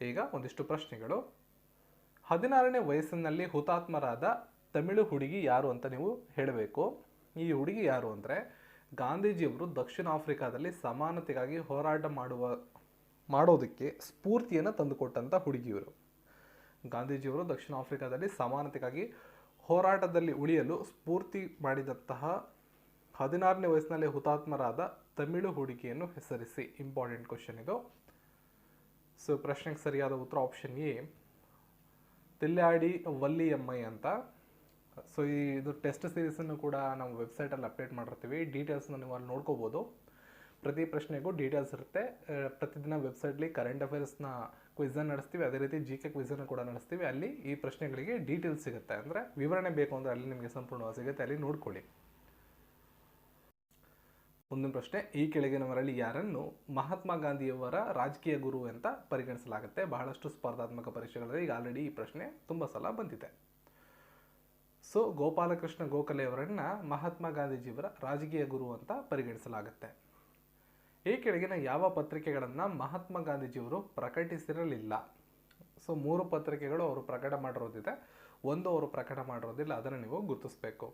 ಈಗ ಒಂದಿಷ್ಟು ಪ್ರಶ್ನೆಗಳು. ಹದಿನಾರನೇ ವಯಸ್ಸಿನಲ್ಲಿ ಹುತಾತ್ಮರಾದ ತಮಿಳು ಹುಡುಗಿ ಯಾರು ಅಂತ ನೀವು ಹೇಳಬೇಕು. ಈ ಹುಡುಗಿ ಯಾರು ಅಂದರೆ ಗಾಂಧೀಜಿಯವರು ದಕ್ಷಿಣ ಆಫ್ರಿಕಾದಲ್ಲಿ ಸಮಾನತೆಗಾಗಿ ಹೋರಾಟ ಮಾಡುವ, ಮಾಡೋದಕ್ಕೆ ಸ್ಫೂರ್ತಿಯನ್ನು ತಂದುಕೊಟ್ಟಂಥ ಹುಡುಗಿಯವರು. ಗಾಂಧೀಜಿಯವರು ದಕ್ಷಿಣ ಆಫ್ರಿಕಾದಲ್ಲಿ ಸಮಾನತೆಗಾಗಿ ಹೋರಾಟದಲ್ಲಿ ಉಳಿಯಲು ಸ್ಫೂರ್ತಿ ಮಾಡಿದಂತಹ ಹದಿನಾರನೇ ವಯಸ್ಸಿನಲ್ಲಿ ಹುತಾತ್ಮರಾದ ತಮಿಳು ಹುಡುಗಿಯನ್ನು ಹೆಸರಿಸಿ ಇಂಪಾರ್ಟೆಂಟ್ ಕ್ವಶನ್ ಇದು. ಸೊ ಪ್ರಶ್ನೆಗೆ ಸರಿಯಾದ ಉತ್ತರ ಆಪ್ಷನ್ ಎ. ತಿಲ್ಲಾಡಿ ಐ ಅಂತ. ಸೊ ಈ ಇದು ಟೆಸ್ಟ್ ಸೀರೀಸನ್ನು ಕೂಡ ನಾವು ವೆಬ್ಸೈಟಲ್ಲಿ ಅಪ್ಡೇಟ್ ಮಾಡಿರ್ತೀವಿ. ಡೀಟೇಲ್ಸ್ನ ನೀವು ಅಲ್ಲಿ ನೋಡ್ಕೋಬೋದು. ಪ್ರತಿ ಪ್ರಶ್ನೆಗೂ ಡೀಟೇಲ್ಸ್ ಇರುತ್ತೆ. ಪ್ರತಿದಿನ ವೆಬ್ಸೈಟ್ಲಿ ಕರೆಂಟ್ ಅಫೇರ್ಸ್ನ ಕ್ವಿಝನ್ ನಡೆಸ್ತೀವಿ. ಅದೇ ರೀತಿ ಜಿ ಕೆ ಕ್ವಿಝನ್ನು ಕೂಡ ನಡೆಸ್ತೀವಿ. ಅಲ್ಲಿ ಈ ಪ್ರಶ್ನೆಗಳಿಗೆ ಡೀಟೇಲ್ಸ್ ಸಿಗುತ್ತೆ. ಅಂದರೆ ವಿವರಣೆ ಬೇಕು ಅಂದರೆ ಅಲ್ಲಿ ನಿಮಗೆ ಸಂಪೂರ್ಣವಾಗಿ ಸಿಗುತ್ತೆ. ಅಲ್ಲಿ ನೋಡ್ಕೊಳ್ಳಿ. ಮುಂದಿನ ಪ್ರಶ್ನೆ, ಈ ಕೆಳಗಿನವರಲ್ಲಿ ಯಾರನ್ನು ಮಹಾತ್ಮ ಗಾಂಧಿಯವರ ರಾಜಕೀಯ ಗುರು ಅಂತ ಪರಿಗಣಿಸಲಾಗುತ್ತೆ? ಬಹಳಷ್ಟು ಸ್ಪರ್ಧಾತ್ಮಕ ಪರೀಕ್ಷೆಗಳಲ್ಲಿ ಈಗ ಆಲ್ರೆಡಿ ಈ ಪ್ರಶ್ನೆ ತುಂಬ ಸಲ ಬಂದಿದೆ. ಸೊ ಗೋಪಾಲಕೃಷ್ಣ ಗೋಖಲೆ ಅವರನ್ನ ಮಹಾತ್ಮ ಗಾಂಧೀಜಿಯವರ ರಾಜಕೀಯ ಗುರು ಅಂತ ಪರಿಗಣಿಸಲಾಗುತ್ತೆ. ಈ ಕೆಳಗಿನ ಯಾವ ಪತ್ರಿಕೆಗಳನ್ನು ಮಹಾತ್ಮ ಗಾಂಧೀಜಿಯವರು ಪ್ರಕಟಿಸಿರಲಿಲ್ಲ? ಸೊ ಮೂರು ಪತ್ರಿಕೆಗಳು ಅವರು ಪ್ರಕಟ ಮಾಡಿರೋದಿದೆ. ಒಂದು ಅವರು ಪ್ರಕಟ ಮಾಡಿರೋದಿಲ್ಲ, ಅದನ್ನು ನೀವು ಗುರುತಿಸಬೇಕು.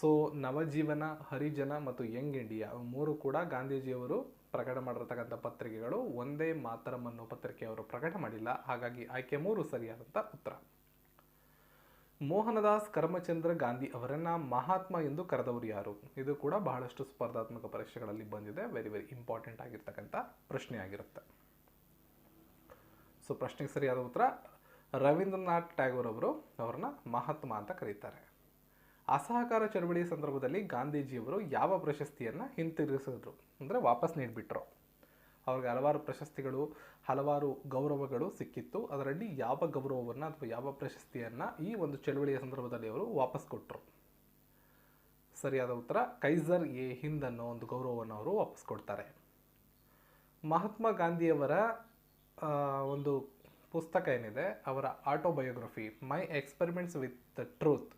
ಸೊ ನವಜೀವನ, ಹರಿಜನ ಮತ್ತು ಯಂಗ್ ಇಂಡಿಯಾ ಮೂರು ಕೂಡ ಗಾಂಧೀಜಿಯವರು ಪ್ರಕಟ ಮಾಡಿರತಕ್ಕಂಥ ಪತ್ರಿಕೆಗಳು. ಒಂದೇ ಮಾತರಂ ಅನ್ನೋ ಪತ್ರಿಕೆ ಅವರು ಪ್ರಕಟ ಮಾಡಿಲ್ಲ. ಹಾಗಾಗಿ ಆಯ್ಕೆ ಮೂರು ಸರಿಯಾದಂಥ ಉತ್ತರ. ಮೋಹನದಾಸ್ ಕರ್ಮಚಂದ್ರ ಗಾಂಧಿ ಅವರನ್ನ ಮಹಾತ್ಮ ಎಂದು ಕರೆದವರು ಯಾರು? ಇದು ಕೂಡ ಬಹಳಷ್ಟು ಸ್ಪರ್ಧಾತ್ಮಕ ಪರೀಕ್ಷೆಗಳಲ್ಲಿ ಬಂದಿದೆ. ವೆರಿ ವೆರಿ ಇಂಪಾರ್ಟೆಂಟ್ ಆಗಿರ್ತಕ್ಕಂಥ ಪ್ರಶ್ನೆ ಆಗಿರುತ್ತೆ ಸೊ ಪ್ರಶ್ನೆಗೆ ಸರಿಯಾದ ಉತ್ತರ ರವೀಂದ್ರನಾಥ್ ಟ್ಯಾಗೋರ್ ಅವರು ಅವ್ರನ್ನ ಮಹಾತ್ಮ ಅಂತ ಕರೀತಾರೆ. ಅಸಹಕಾರ ಚಳವಳಿಯ ಸಂದರ್ಭದಲ್ಲಿ ಗಾಂಧೀಜಿಯವರು ಯಾವ ಪ್ರಶಸ್ತಿಯನ್ನು ಹಿಂತಿರುಗಿಸಿದ್ರು? ಅಂದರೆ ವಾಪಸ್ ನೀಡಿಬಿಟ್ರು. ಅವ್ರಿಗೆ ಹಲವಾರು ಪ್ರಶಸ್ತಿಗಳು, ಹಲವಾರು ಗೌರವಗಳು ಸಿಕ್ಕಿತ್ತು. ಅದರಲ್ಲಿ ಯಾವ ಗೌರವವನ್ನು ಅಥವಾ ಯಾವ ಪ್ರಶಸ್ತಿಯನ್ನು ಈ ಒಂದು ಚಳವಳಿಯ ಸಂದರ್ಭದಲ್ಲಿ ಅವರು ವಾಪಸ್ ಕೊಟ್ಟರು ಸರಿಯಾದ ಉತ್ತರ, ಕೈಸರ್ ಎ ಹಿಂದ್ ಅನ್ನೋ ಒಂದು ಗೌರವವನ್ನು ಅವರು ವಾಪಸ್ ಕೊಡ್ತಾರೆ. ಮಹಾತ್ಮ ಗಾಂಧಿಯವರ ಒಂದು ಪುಸ್ತಕ ಏನಿದೆ, ಅವರ autobiography my experiments with truth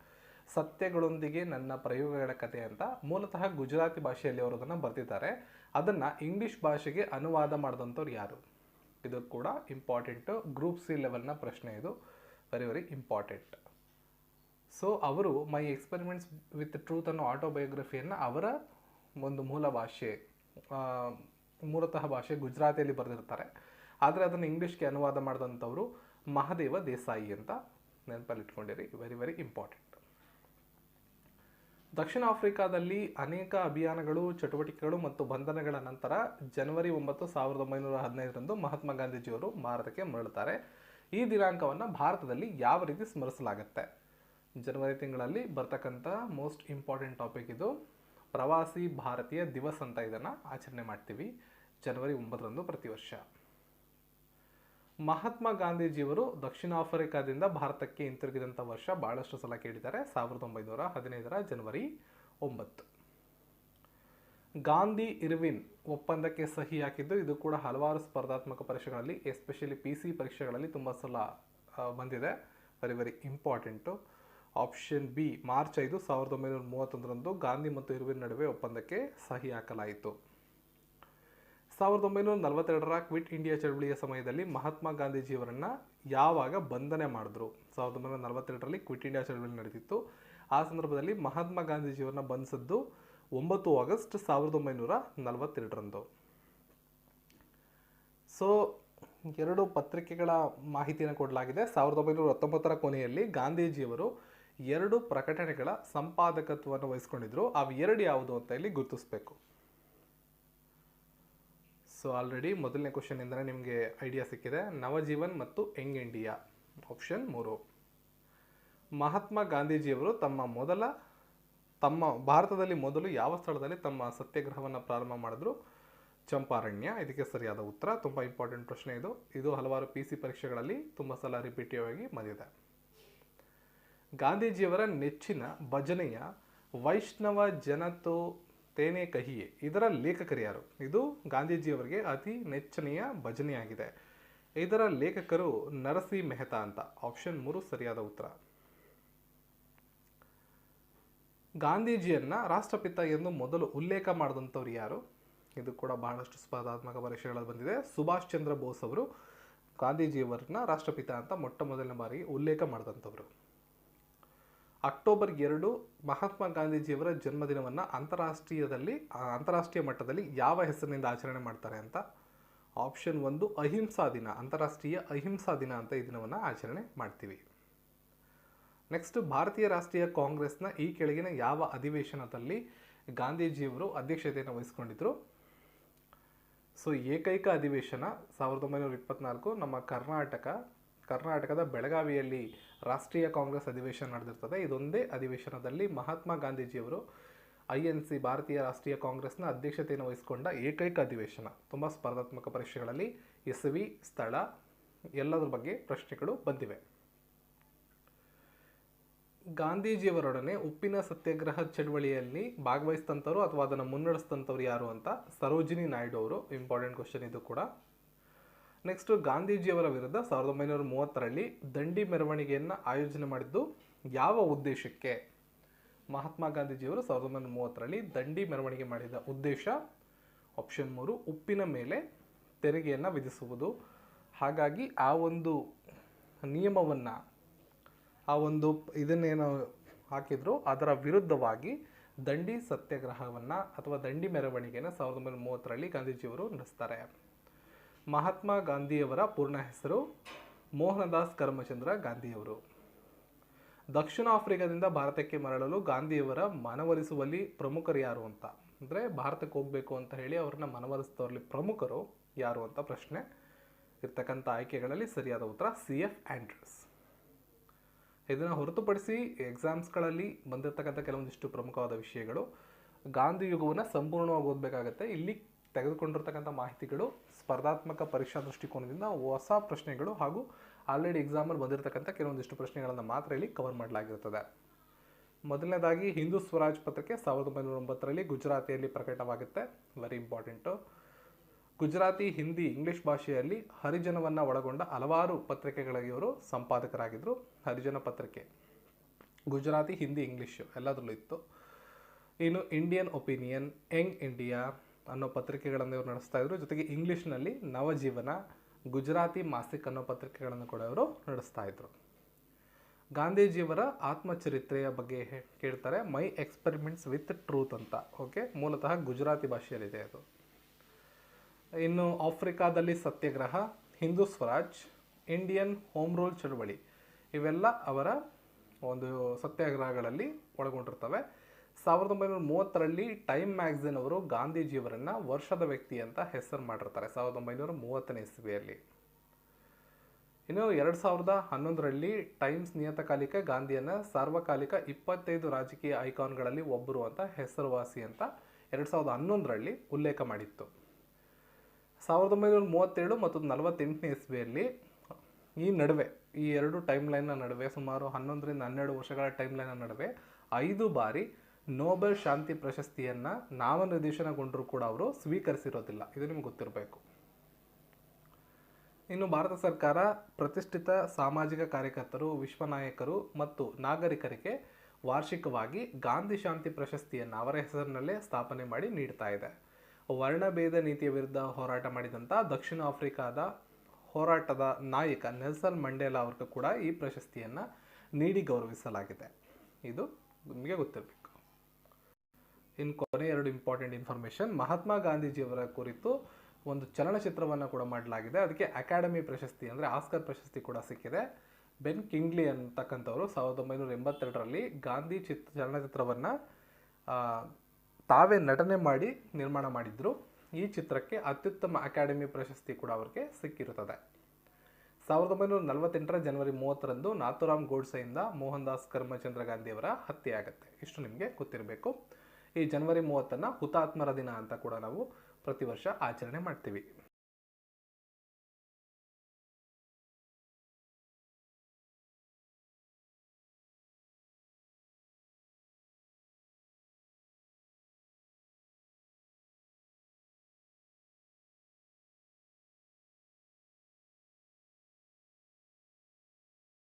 ಸತ್ಯಗಳೊಂದಿಗೆ ನನ್ನ ಪ್ರಯೋಗಗಳ ಕಥೆ ಅಂತ ಮೂಲತಃ ಗುಜರಾತಿ ಭಾಷೆಯಲ್ಲಿ ಅವರು ಅದನ್ನು ಬರ್ತಿದ್ದಾರೆ ಅದನ್ನು ಇಂಗ್ಲಿಷ್ ಭಾಷೆಗೆ ಅನುವಾದ ಮಾಡಿದಂಥವ್ರು ಯಾರು? ಇದು ಕೂಡ ಇಂಪಾರ್ಟೆಂಟು ಗ್ರೂಪ್ ಸಿ ಲೆವೆಲ್ನ ಪ್ರಶ್ನೆ ಇದು. ವೆರಿ ವೆರಿ ಇಂಪಾರ್ಟೆಂಟ್ ಸೊ ಅವರು ಮೈ ಎಕ್ಸ್ಪೆರಿಮೆಂಟ್ಸ್ ವಿತ್ ಟ್ರೂತ್ ಅನ್ನೋ ಆಟೋಬಯೋಗ್ರಫಿಯನ್ನು ಅವರ ಒಂದು ಮೂಲ ಭಾಷೆ ಮೂಲತಃ ಭಾಷೆ ಗುಜರಾತಿಯಲ್ಲಿ ಬರೆದಿರ್ತಾರೆ. ಆದರೆ ಅದನ್ನು ಇಂಗ್ಲೀಷ್ಗೆ ಅನುವಾದ ಮಾಡಿದಂಥವರು ಮಹಾದೇವ ದೇಸಾಯಿ ಅಂತ ನೆನಪಲ್ಲಿ ಇಟ್ಕೊಂಡಿರಿ ವೆರಿ ವೆರಿ ಇಂಪಾರ್ಟೆಂಟ್ ದಕ್ಷಿಣ ಆಫ್ರಿಕಾದಲ್ಲಿ ಅನೇಕ ಅಭಿಯಾನಗಳು, ಚಟುವಟಿಕೆಗಳು ಮತ್ತು ಬಂಧನಗಳ ನಂತರ ಜನವರಿ ಒಂಬತ್ತು ಸಾವಿರದ ಒಂಬೈನೂರ ಹದಿನೈದರಂದು ಮಹಾತ್ಮ ಗಾಂಧೀಜಿಯವರು ಭಾರತಕ್ಕೆ ಮರಳುತ್ತಾರೆ. ಈ ದಿನಾಂಕವನ್ನು ಭಾರತದಲ್ಲಿ ಯಾವ ರೀತಿ ಸ್ಮರಿಸಲಾಗುತ್ತೆ? ಜನವರಿ ತಿಂಗಳಲ್ಲಿ ಬರ್ತಕ್ಕಂಥ ಮೋಸ್ಟ್ ಇಂಪಾರ್ಟೆಂಟ್ ಟಾಪಿಕ್ ಇದು. ಪ್ರವಾಸಿ ಭಾರತೀಯ ದಿವಸ್ ಅಂತ ಇದನ್ನು ಆಚರಣೆ ಮಾಡ್ತೀವಿ. ಜನವರಿ ಒಂಬತ್ತರಂದು ಪ್ರತಿ ವರ್ಷ. ಮಹಾತ್ಮ ಗಾಂಧೀಜಿಯವರು ದಕ್ಷಿಣ ಆಫ್ರಿಕಾದಿಂದ ಭಾರತಕ್ಕೆ ಹಿಂತಿರುಗಿದಂಥ ವರ್ಷ ಭಾಳಷ್ಟು ಸಲ ಕೇಳಿದ್ದಾರೆ. ಸಾವಿರದ ಒಂಬೈನೂರ ಹದಿನೈದರ ಜನವರಿ ಒಂಬತ್ತು. ಗಾಂಧಿ ಇರ್ವಿನ್ ಒಪ್ಪಂದಕ್ಕೆ ಸಹಿ ಹಾಕಿದ್ದು ಇದು ಕೂಡ ಹಲವಾರು ಸ್ಪರ್ಧಾತ್ಮಕ ಪರೀಕ್ಷೆಗಳಲ್ಲಿ, ಎಸ್ಪೆಷಲಿ ಪಿ ಸಿ ಪರೀಕ್ಷೆಗಳಲ್ಲಿ ತುಂಬ ಸಲ ಬಂದಿದೆ. Very very important option B March ಐದು ಸಾವಿರದ ಒಂಬೈನೂರ ಮೂವತ್ತೊಂದರಂದು ಗಾಂಧಿ ಮತ್ತು ಇರ್ವಿನ್ ನಡುವೆ ಒಪ್ಪಂದಕ್ಕೆ ಸಹಿ ಹಾಕಲಾಯಿತು. ಸಾವಿರದ ಒಂಬೈನೂರ ನಲವತ್ತೆರಡರ ಕ್ವಿಟ್ ಇಂಡಿಯಾ ಚಳವಳಿಯ ಸಮಯದಲ್ಲಿ ಮಹಾತ್ಮ ಗಾಂಧೀಜಿಯವರನ್ನ ಯಾವಾಗ ಬಂಧನೆ ಮಾಡಿದ್ರು? ಸಾವಿರದ ಒಂಬೈನೂರ ನಲವತ್ತೆರಡರಲ್ಲಿ ಕ್ವಿಟ್ ಇಂಡಿಯಾ ಚಳವಳಿ ನಡೆದಿತ್ತು. ಆ ಸಂದರ್ಭದಲ್ಲಿ ಮಹಾತ್ಮ ಗಾಂಧೀಜಿಯವರನ್ನ ಬಂಧಿಸಿದ್ದು ಒಂಬತ್ತು ಆಗಸ್ಟ್ ಸಾವಿರದ ಒಂಬೈನೂರ ನಲವತ್ತೆರಡರಂದು. ಸೊ ಎರಡು ಪತ್ರಿಕೆಗಳ ಮಾಹಿತಿಯನ್ನು ಕೊಡಲಾಗಿದೆ. ಸಾವಿರದ ಒಂಬೈನೂರ ಹತ್ತೊಂಬತ್ತರ ಕೊನೆಯಲ್ಲಿ ಗಾಂಧೀಜಿಯವರು ಎರಡು ಪ್ರಕಟಣೆಗಳ ಸಂಪಾದಕತ್ವವನ್ನು ವಹಿಸ್ಕೊಂಡಿದ್ರು. ಅವು ಎರಡು ಯಾವುದು ಅಂತ ಇಲ್ಲಿ ಗುರುತಿಸ್ಬೇಕು. ಸೊ ಆಲ್ರೆಡಿ ಮೊದಲನೇ ಕ್ವಶನಿಂದನೇ ನಿಮಗೆ ಐಡಿಯಾ ಸಿಕ್ಕಿದೆ. ನವಜೀವನ್ ಮತ್ತು ಯಂಗ್ ಇಂಡಿಯಾ. ಆಪ್ಷನ್ ಮೂರು. ಮಹಾತ್ಮ ಗಾಂಧೀಜಿಯವರು ತಮ್ಮ ಮೊದಲ, ತಮ್ಮ ಭಾರತದಲ್ಲಿ ಮೊದಲು ಯಾವ ಸ್ಥಳದಲ್ಲಿ ತಮ್ಮ ಸತ್ಯಾಗ್ರಹವನ್ನು ಪ್ರಾರಂಭ ಮಾಡಿದ್ರು? ಚಂಪಾರಣ್ಯ. ಇದಕ್ಕೆ ಸರಿಯಾದ ಉತ್ತರ. ತುಂಬ ಇಂಪಾರ್ಟೆಂಟ್ ಪ್ರಶ್ನೆ ಇದು. ಇದು ಹಲವಾರು ಪಿ ಸಿ ಪರೀಕ್ಷೆಗಳಲ್ಲಿ ತುಂಬ ಸಲ ರಿಪೀಟಿವ್ ಆಗಿ ಬಂದಿದೆ ಗಾಂಧೀಜಿಯವರ ನೆಚ್ಚಿನ ಭಜನೆಯ ವೈಷ್ಣವ ಜನತೋ ತೇನೆ ಕಹಿಯೆ. ಇದರ ಲೇಖಕರು ಯಾರು ಇದು ಗಾಂಧೀಜಿಯವರಿಗೆ ಅತಿ ನೆಚ್ಚನೆಯ ಭಜನೆಯಾಗಿದೆ. ಇದರ ಲೇಖಕರು ನರಸಿ ಮೆಹ್ತಾ ಅಂತ. ಆಪ್ಷನ್ ಮೂರು ಸರಿಯಾದ ಉತ್ತರ. ಗಾಂಧೀಜಿಯನ್ನ ರಾಷ್ಟ್ರಪಿತ ಎಂದು ಮೊದಲು ಉಲ್ಲೇಖ ಮಾಡಿದಂಥವ್ರು ಯಾರು? ಇದು ಕೂಡ ಬಹಳಷ್ಟು ಸ್ಪರ್ಧಾತ್ಮಕ ಪರೀಕ್ಷೆಗಳಲ್ಲಿ ಬಂದಿದೆ. ಸುಭಾಷ್ ಚಂದ್ರ ಬೋಸ್ ಅವರು ಗಾಂಧೀಜಿಯವರನ್ನ ರಾಷ್ಟ್ರಪಿತ ಅಂತ ಮೊಟ್ಟ ಮೊದಲನೇ ಬಾರಿ ಉಲ್ಲೇಖ ಮಾಡಿದಂಥವ್ರು. ಅಕ್ಟೋಬರ್ ಎರಡು ಮಹಾತ್ಮ ಗಾಂಧೀಜಿಯವರ ಜನ್ಮದಿನವನ್ನು ಅಂತಾರಾಷ್ಟ್ರೀಯದಲ್ಲಿ ಅಂತಾರಾಷ್ಟ್ರೀಯ ಮಟ್ಟದಲ್ಲಿ ಯಾವ ಹೆಸರಿನಿಂದ ಆಚರಣೆ ಮಾಡ್ತಾರೆ ಅಂತ? ಆಪ್ಷನ್ ಒಂದು, ಅಹಿಂಸಾ ದಿನ, ಅಂತಾರಾಷ್ಟ್ರೀಯ ಅಹಿಂಸಾ ದಿನ ಅಂತ ಈ ದಿನವನ್ನು ಆಚರಣೆ ಮಾಡ್ತೀವಿ. ನೆಕ್ಸ್ಟ್ ಭಾರತೀಯ ರಾಷ್ಟ್ರೀಯ ಕಾಂಗ್ರೆಸ್ನ ಈ ಕೆಳಗಿನ ಯಾವ ಅಧಿವೇಶನದಲ್ಲಿ ಗಾಂಧೀಜಿಯವರು ಅಧ್ಯಕ್ಷತೆಯನ್ನು ವಹಿಸಿಕೊಂಡಿದ್ರು? ಸೊ ಏಕೈಕ ಅಧಿವೇಶನ ಸಾವಿರದ ಒಂಬೈನೂರ ಇಪ್ಪತ್ನಾಲ್ಕು, ನಮ್ಮ ಕರ್ನಾಟಕ ಕರ್ನಾಟಕದ ಬೆಳಗಾವಿಯಲ್ಲಿ ರಾಷ್ಟ್ರೀಯ ಕಾಂಗ್ರೆಸ್ ಅಧಿವೇಶನ ನಡೆದಿರ್ತದೆ. ಇದೊಂದೇ ಅಧಿವೇಶನದಲ್ಲಿ ಮಹಾತ್ಮ ಗಾಂಧೀಜಿಯವರು ಐ ಎನ್ ಸಿ ಭಾರತೀಯ ರಾಷ್ಟ್ರೀಯ ಕಾಂಗ್ರೆಸ್ನ ಅಧ್ಯಕ್ಷತೆಯನ್ನು ವಹಿಸಿಕೊಂಡ ಏಕೈಕ ಅಧಿವೇಶನ. ತುಂಬ ಸ್ಪರ್ಧಾತ್ಮಕ ಪರೀಕ್ಷೆಗಳಲ್ಲಿ ಎಸವಿ, ಸ್ಥಳ, ಎಲ್ಲದರ ಬಗ್ಗೆ ಪ್ರಶ್ನೆಗಳು ಬಂದಿವೆ. ಗಾಂಧೀಜಿಯವರೊಡನೆ ಉಪ್ಪಿನ ಸತ್ಯಾಗ್ರಹ ಚಳವಳಿಯಲ್ಲಿ ಭಾಗವಹಿಸಿದಂಥವ್ರು ಅಥವಾ ಅದನ್ನು ಮುನ್ನಡೆಸಿದಂಥವ್ರು ಯಾರು ಅಂತ ಸರೋಜಿನಿ ನಾಯ್ಡು ಅವರು ಇಂಪಾರ್ಟೆಂಟ್ ಕ್ವಶನ್ ಇದು ಕೂಡ. ನೆಕ್ಸ್ಟ್ ಗಾಂಧೀಜಿಯವರ ವಿರುದ್ಧ ಸಾವಿರದ ಒಂಬೈನೂರ ಮೂವತ್ತರಲ್ಲಿ ದಂಡಿ ಮೆರವಣಿಗೆಯನ್ನು ಆಯೋಜನೆ ಮಾಡಿದ್ದು ಯಾವ ಉದ್ದೇಶಕ್ಕೆ? ಮಹಾತ್ಮ ಗಾಂಧೀಜಿಯವರು ಸಾವಿರದ ಒಂಬೈನೂರ ಮೂವತ್ತರಲ್ಲಿ ದಂಡಿ ಮೆರವಣಿಗೆ ಮಾಡಿದ ಉದ್ದೇಶ ಆಪ್ಷನ್ ಮೂರು, ಉಪ್ಪಿನ ಮೇಲೆ ತೆರಿಗೆಯನ್ನು ವಿಧಿಸುವುದು. ಹಾಗಾಗಿ ಆ ಒಂದು ನಿಯಮವನ್ನು, ಆ ಒಂದು ಇದನ್ನೇನು ಹಾಕಿದ್ರು, ಅದರ ವಿರುದ್ಧವಾಗಿ ದಂಡಿ ಸತ್ಯಾಗ್ರಹವನ್ನು ಅಥವಾ ದಂಡಿ ಮೆರವಣಿಗೆಯನ್ನು ಸಾವಿರದ ಒಂಬೈನೂರ ಮೂವತ್ತರಲ್ಲಿ ಗಾಂಧೀಜಿಯವರು ನಡೆಸ್ತಾರೆ. ಮಹಾತ್ಮ ಗಾಂಧಿಯವರ ಪೂರ್ಣ ಹೆಸರು ಮೋಹನದಾಸ್ ಕರ್ಮಚಂದ್ರ ಗಾಂಧಿಯವರು. ದಕ್ಷಿಣ ಆಫ್ರಿಕಾದಿಂದ ಭಾರತಕ್ಕೆ ಮರಳಲು ಗಾಂಧಿಯವರ ಮನವೊಲಿಸುವಲ್ಲಿ ಪ್ರಮುಖರು ಯಾರು ಅಂತ? ಅಂದರೆ ಭಾರತಕ್ಕೆ ಹೋಗಬೇಕು ಅಂತ ಹೇಳಿ ಅವ್ರನ್ನ ಮನವೊಲಿಸಿದವರಲ್ಲಿ ಪ್ರಮುಖರು ಯಾರು ಅಂತ ಪ್ರಶ್ನೆ ಇರ್ತಕ್ಕಂಥ ಆಯ್ಕೆಗಳಲ್ಲಿ ಸರಿಯಾದ ಉತ್ತರ ಸಿ ಎಫ್ ಆ್ಯಂಡ್ರಸ್ ಇದನ್ನು ಹೊರತುಪಡಿಸಿ ಎಕ್ಸಾಮ್ಸ್ಗಳಲ್ಲಿ ಬಂದಿರತಕ್ಕಂಥ ಕೆಲವೊಂದಿಷ್ಟು ಪ್ರಮುಖವಾದ ವಿಷಯಗಳು ಗಾಂಧಿ ಯುಗವನ್ನು ಸಂಪೂರ್ಣವಾಗಿ ಓದಬೇಕಾಗತ್ತೆ. ಇಲ್ಲಿ ತೆಗೆದುಕೊಂಡಿರ್ತಕ್ಕಂಥ ಮಾಹಿತಿಗಳು ಸ್ಪರ್ಧಾತ್ಮಕ ಪರೀಕ್ಷಾ ದೃಷ್ಟಿಕೋನದಿಂದ ಹೊಸ ಪ್ರಶ್ನೆಗಳು ಹಾಗೂ ಆಲ್ರೆಡಿ ಎಕ್ಸಾಮಲ್ಲಿ ಬಂದಿರತಕ್ಕಂಥ ಕೆಲವೊಂದಿಷ್ಟು ಪ್ರಶ್ನೆಗಳನ್ನು ಮಾತ್ರ ಇಲ್ಲಿ ಕವರ್ ಮಾಡಲಾಗಿರುತ್ತದೆ. ಮೊದಲನೇದಾಗಿ, ಹಿಂದೂ ಸ್ವರಾಜ್ ಪತ್ರಿಕೆ ಸಾವಿರದ ಒಂಬೈನೂರ ಒಂಬತ್ತರಲ್ಲಿ ಗುಜರಾತಿಯಲ್ಲಿ ಪ್ರಕಟವಾಗುತ್ತೆ. Very important Gujarati, Hindi English ಭಾಷೆಯಲ್ಲಿ ಹರಿಜನವನ್ನು ಒಳಗೊಂಡ ಹಲವಾರು ಪತ್ರಿಕೆಗಳಿಗೆ ಇವರು ಸಂಪಾದಕರಾಗಿದ್ದರು ಹರಿಜನ ಪತ್ರಿಕೆ. ಗುಜರಾತಿ, ಹಿಂದಿ ಇಂಗ್ಲೀಷು ಎಲ್ಲದರಲ್ಲೂ ಇತ್ತು. ಇನ್ನು ಇಂಡಿಯನ್ ಒಪಿನಿಯನ್ ಯಂಗ್ ಇಂಡಿಯಾ ಅನ್ನೋ ಪತ್ರಿಕೆಗಳನ್ನು ಇವರು ನಡೆಸ್ತಾ ಇದ್ರು. ಜೊತೆಗೆ ಇಂಗ್ಲೀಷ್ನಲ್ಲಿ ನವಜೀವನ, ಗುಜರಾತಿ ಮಾಸಿಕ್ ಅನ್ನೋ ಪತ್ರಿಕೆಗಳನ್ನು ಕೂಡ ಇವರು ನಡೆಸ್ತಾ ಇದ್ರು. ಗಾಂಧೀಜಿಯವರ ಆತ್ಮಚರಿತ್ರೆಯ ಬಗ್ಗೆ ಕೇಳ್ತಾರೆ, ಮೈ ಎಕ್ಸ್ಪೆರಿಮೆಂಟ್ಸ್ ವಿತ್ ಟ್ರೂತ್ ಅಂತ. ಓಕೆ, ಮೂಲತಃ ಗುಜರಾತಿ ಭಾಷೆಯಲ್ಲಿದೆ ಅದು. ಇನ್ನು ಆಫ್ರಿಕಾದಲ್ಲಿ Satyagraha, Hindu Swaraj, Indian home rule ಚಳುವಳಿ, ಇವೆಲ್ಲ ಅವರ ಒಂದು ಸತ್ಯಾಗ್ರಹಗಳಲ್ಲಿ ಒಳಗೊಂಡಿರ್ತವೆ. ಸಾವಿರದ ಒಂಬೈನೂರ ಮೂವತ್ತರಲ್ಲಿ ಟೈಮ್ ಮ್ಯಾಗ್ಝಿನ್ ಅವರು ಗಾಂಧೀಜಿಯವರನ್ನು ವರ್ಷದ ವ್ಯಕ್ತಿ ಅಂತ ಹೆಸರು ಮಾಡಿರ್ತಾರೆ, ಸಾವಿರದ ಒಂಬೈನೂರ ಮೂವತ್ತನೇ ಇಸ್ವಿಯಲ್ಲಿ. ಇನ್ನು ಎರಡು ಸಾವಿರದ ಹನ್ನೊಂದರಲ್ಲಿ ಟೈಮ್ಸ್ ನಿಯತಕಾಲಿಕ ಗಾಂಧಿಯನ್ನು ಸಾರ್ವಕಾಲಿಕ ಇಪ್ಪತ್ತೈದು ರಾಜಕೀಯ ಐಕಾನ್ಗಳಲ್ಲಿ ಒಬ್ಬರು ಅಂತ ಹೆಸರುವಾಸಿ ಅಂತ ಎರಡು ಸಾವಿರದ ಹನ್ನೊಂದರಲ್ಲಿ ಉಲ್ಲೇಖ ಮಾಡಿತ್ತು. ಸಾವಿರದ ಒಂಬೈನೂರ ಮೂವತ್ತೇಳು ಮತ್ತು ನಲವತ್ತೆಂಟನೇ ಇಸ್ವಿಯಲ್ಲಿ ಈ ನಡುವೆ, ಈ ಎರಡು ಟೈಮ್ ಲೈನ್ನ ನಡುವೆ ಸುಮಾರು ಹನ್ನೊಂದರಿಂದ ಹನ್ನೆರಡು ವರ್ಷಗಳ ಟೈಮ್ ಲೈನ್ನ ನಡುವೆ ಐದು ಬಾರಿ ನೋಬೆಲ್ ಶಾಂತಿ ಪ್ರಶಸ್ತಿಯನ್ನು ನಾಮನಿರ್ದೇಶನಗೊಂಡರೂ ಕೂಡ ಅವರು ಸ್ವೀಕರಿಸಿರೋದಿಲ್ಲ. ಇದು ನಿಮ್ಗೆ ಗೊತ್ತಿರಬೇಕು. ಇನ್ನು ಭಾರತ ಸರ್ಕಾರ ಪ್ರತಿಷ್ಠಿತ ಸಾಮಾಜಿಕ ಕಾರ್ಯಕರ್ತರು ವಿಶ್ವ ನಾಯಕರು ಮತ್ತು ನಾಗರಿಕರಿಗೆ ವಾರ್ಷಿಕವಾಗಿ ಗಾಂಧಿ ಶಾಂತಿ ಪ್ರಶಸ್ತಿಯನ್ನು ಅವರ ಹೆಸರಿನಲ್ಲೇ ಸ್ಥಾಪನೆ ಮಾಡಿ ನೀಡ್ತಾ ಇದೆ. ವರ್ಣಭೇದ ನೀತಿಯ ವಿರುದ್ಧ ಹೋರಾಟ ಮಾಡಿದಂಥ ದಕ್ಷಿಣ ಆಫ್ರಿಕಾದ ಹೋರಾಟದ ನಾಯಕ ನೆಲ್ಸನ್ ಮಂಡೇಲಾ ಅವ್ರಿಗೂ ಕೂಡ ಈ ಪ್ರಶಸ್ತಿಯನ್ನು ನೀಡಿ ಗೌರವಿಸಲಾಗಿದೆ. ಇದು ನಿಮಗೆ ಗೊತ್ತಿರಬೇಕು. ಇನ್ನು ಕೊನೆ ಎರಡು ಇಂಪಾರ್ಟೆಂಟ್ ಇನ್ಫಾರ್ಮೇಷನ್ ಮಹಾತ್ಮ ಗಾಂಧೀಜಿಯವರ ಕುರಿತು ಒಂದು ಚಲನಚಿತ್ರವನ್ನು ಕೂಡ ಮಾಡಲಾಗಿದೆ. ಅದಕ್ಕೆ ಅಕಾಡೆಮಿ ಪ್ರಶಸ್ತಿ ಅಂದರೆ ಆಸ್ಕರ್ ಪ್ರಶಸ್ತಿ ಕೂಡ ಸಿಕ್ಕಿದೆ. ಬೆನ್ ಕಿಂಗ್ಲಿ ಅಂತಕ್ಕಂಥವ್ರು ಸಾವಿರದ ಒಂಬೈನೂರ ಎಂಬತ್ತೆರಡರಲ್ಲಿ ಗಾಂಧಿ ಚಿತ್ರ ಚಲನಚಿತ್ರವನ್ನು ತಾವೇ ನಟನೆ ಮಾಡಿ ನಿರ್ಮಾಣ ಮಾಡಿದ್ರು. ಈ ಚಿತ್ರಕ್ಕೆ ಅತ್ಯುತ್ತಮ ಅಕಾಡೆಮಿ ಪ್ರಶಸ್ತಿ ಕೂಡ ಅವರಿಗೆ ಸಿಕ್ಕಿರುತ್ತದೆ. ಸಾವಿರದ ಒಂಬೈನೂರ ನಲವತ್ತೆಂಟರ ಜನವರಿ ಮೂವತ್ತರಂದು ನಾಥುರಾಮ್ ಗೋಡ್ಸೆಯಿಂದ ಮೋಹನ್ ದಾಸ್ ಕರ್ಮಚಂದ್ರ ಗಾಂಧಿಯವರ ಹತ್ಯೆ ಆಗುತ್ತೆ. ಇಷ್ಟು ನಿಮಗೆ ಗೊತ್ತಿರಬೇಕು. ಈ ಜನವರಿ ಮೂವತ್ತನ್ನು ಹುತಾತ್ಮರ ದಿನ ಅಂತ ಕೂಡ ನಾವು ಪ್ರತಿ ವರ್ಷ ಆಚರಣೆ ಮಾಡ್ತೀವಿ.